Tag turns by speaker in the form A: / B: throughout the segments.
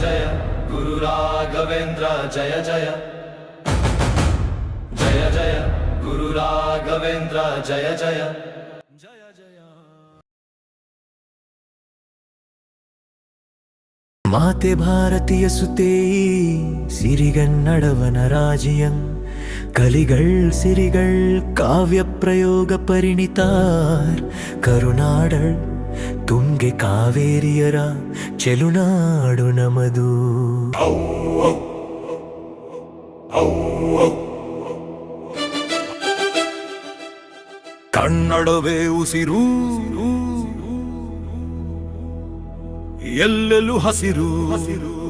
A: जय गुरुराघवेन्द्र जय जय। जय जय गुरुराघवेन्द्र जय जय। माते भारतीय सुते सिगन्डवन राज्यं। कलिगल् सिरगल् काव्यप्रयोग परिणित ತುಂಗೆ ಕಾವೇರಿಯರ ಚೆಲುನಾಡು ನಮದು.
B: ಕನ್ನಡವೇ ಉಸಿರು. ಎಲ್ಲೆಲ್ಲೂ ಹಸಿರು. ಹಸಿರು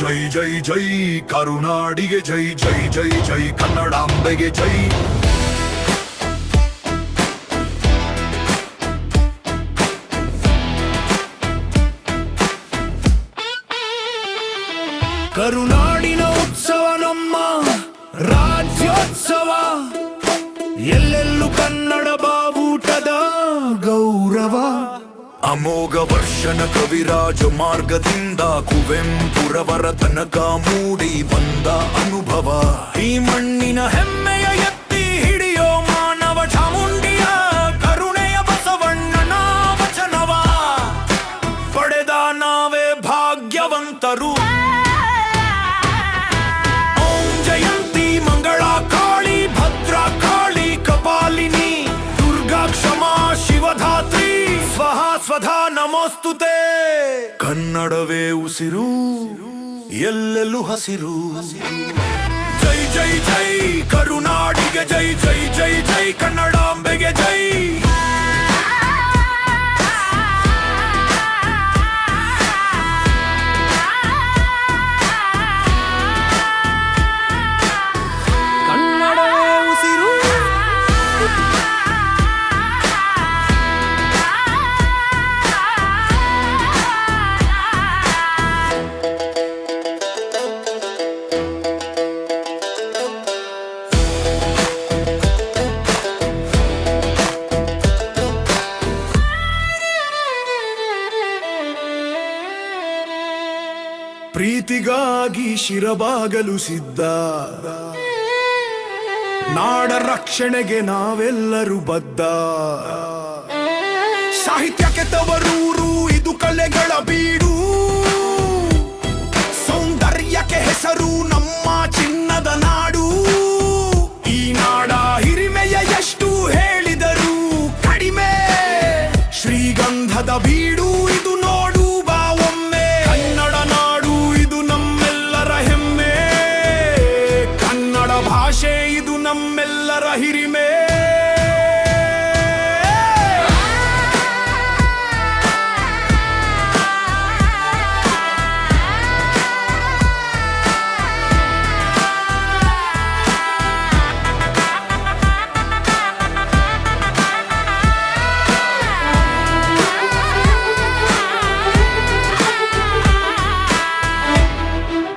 B: ಜೈ ಜೈ ಜೈ ಕರುನಾಡಿಗೆ ಜೈ ಜೈ ಜೈ ಜೈ ಕನ್ನಡಾಂಬೆಗೆ ಜೈ ಕರುನಾಡಿನ ಉತ್ಸವ ನಮ್ಮ ರಾಜ್ಯೋತ್ಸವ ಎಲ್ಲೆಲ್ಲೂ ಕನ್ನಡ ಅಮೋಘ ವರ್ಷನ ಕವಿರಾಜ ಮಾರ್ಗದಿಂದ ಕುವೆಂಪುರವರ ತನಕ ಮೂಡಿ ಬಂದ ಅನುಭವ ಸ್ವಹ ಸ್ವಧಾ ನಮೋಸ್ತುತೆ. ಕನ್ನಡವೇ ಉಸಿರು ಎಲ್ಲೆಲ್ಲೂ ಹಸಿರು. ಜೈ ಜೈ ಜೈ ಕರುನಾಡಿಗೆ ಜೈ ಜೈ ಜೈ ಜೈ ಕನ್ನಡಾಂಬೆಗೆ ಜೈ. ಪ್ರೀತಿಗಾಗಿ ಶಿರಬಾಗಲು ಸಿದ್ಧ. ನಾಡ ರಕ್ಷಣೆಗೆ ನಾವೆಲ್ಲರೂ ಬದ್ಧ. ಸಾಹಿತ್ಯಕ್ಕೆ ತವರೂರು, ಇದು ಕಲೆಗಳ ಬೀಡು. ಸೌಂದರ್ಯಕ್ಕೆ ಹೆಸರು ನಮ್ಮ ಚಿನ್ನದ ನಾಡು. ಈ ನಾಡ ಹಿರಿಮೆಯ ಎಷ್ಟು ಹೇಳಿದರೂ ಕಡಿಮೆ ಶ್ರೀಗಂಧದ ಬೀಡು. I'm a she